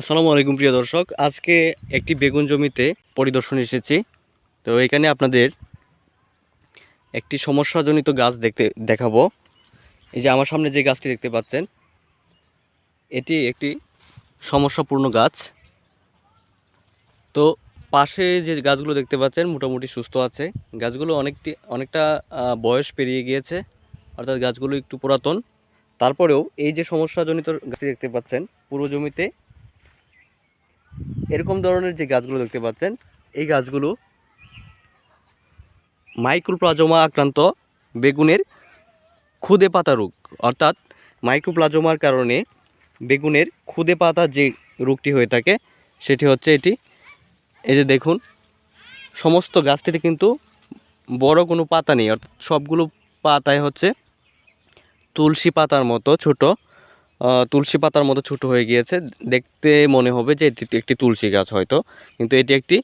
আসসালামু আলাইকুম, প্রিয় দর্শক। আজকে একটি বেগুন জমিতে পরিদর্শন এসেছি। তো এখানে আপনাদের একটি সমস্যাজনিত গাছ দেখতে, দেখাবো। এই যে আমার সামনে যে গাছটি দেখতে পাচ্ছেন, এটি একটি সমস্যাপূর্ণ গাছ। তো পাশে যে গাছগুলো দেখতে পাচ্ছেন, মোটামুটি সুস্থ আছে। গাছগুলো অনেকটি, অনেকটা বয়স পেরিয়ে গিয়েছে, অর্থাৎ গাছগুলো একটু পুরাতন। তারপরেও এই যে সমস্যাজনিত গাছটি দেখতে পাচ্ছেন, পুরো জমিতে এরকম ধরনের যে গাছগুলো দেখতে পাচ্ছেন, এই গাছগুলো মাইক্রোপ্লাজমা আক্রান্ত বেগুনের খুদে পাতা রোগ। অর্থাৎ মাইক্রোপ্লাজমার কারণে বেগুনের খুদে পাতা যে রোগটি হয়ে থাকে, সেটি হচ্ছে এটি। এই যে দেখুন, সমস্ত গাছটিতে কিন্তু বড় কোনো পাতা নেই, অর্থাৎ সবগুলো পাতায় হচ্ছে তুলসী পাতার মতো ছোট। তুলসী পাতার মতো ছোট হয়ে গিয়েছে। দেখতে মনে হবে যে এটি একটি তুলসী গাছ হয়তো, কিন্তু এটি একটি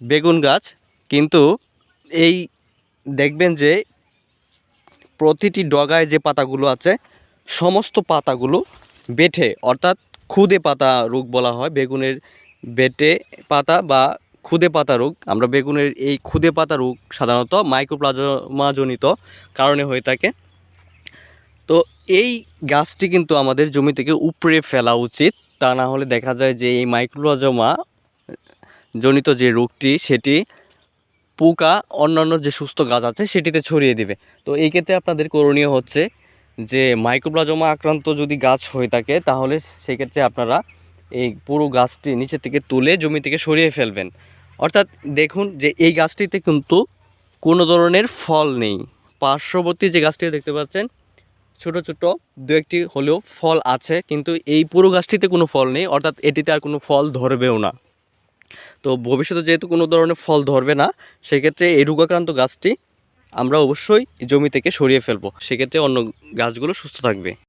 বেগুন গাছ। কিন্তু এই দেখবেন যে প্রতিটি ডগায় যে পাতাগুলো আছে, সমস্ত পাতাগুলো বেঠে, অর্থাৎ খুদে পাতা রোগ বলা হয়, বেগুনের বেটে পাতা বা খুদে পাতা রোগ। আমরা বেগুনের এই খুদে পাতা রোগ সাধারণত মাইক্রোপ্লাজমাজনিত কারণে হয়ে থাকে। এই গাছটি কিন্তু আমাদের জমি থেকে উপরে ফেলা উচিত। তা না হলে দেখা যায় যে এই মাইক্রোপ্লাজমা জনিত যে রোগটি, সেটি পোকা, অন্যান্য যে সুস্থ গাছ আছে, সেটিতে ছড়িয়ে দিবে। তো এই ক্ষেত্রে আপনাদের করণীয় হচ্ছে যে মাইক্রোপ্লাজমা আক্রান্ত যদি গাছ হয়ে থাকে, তাহলে সেক্ষেত্রে আপনারা এই পুরো গাছটি নিচে থেকে তুলে জমি থেকে সরিয়ে ফেলবেন। অর্থাৎ দেখুন যে এই গাছটিতে কিন্তু কোনো ধরনের ফল নেই। পার্শ্ববর্তী যে গাছটি দেখতে পাচ্ছেন ছোট ছোট, দু একটি হলেও ফল আছে, কিন্তু এই পুরো গাছটিতে কোনো ফল নেই, অর্থাৎ এটিতে আর কোনো ফল ধরবেও না। তো ভবিষ্যতে যেহেতু কোনো ধরনের ফল ধরবে না, সেক্ষেত্রে এই রোগাক্রান্ত গাছটি আমরা অবশ্যই জমি থেকে সরিয়ে ফেলব। সেক্ষেত্রে অন্য গাছগুলো সুস্থ থাকবে।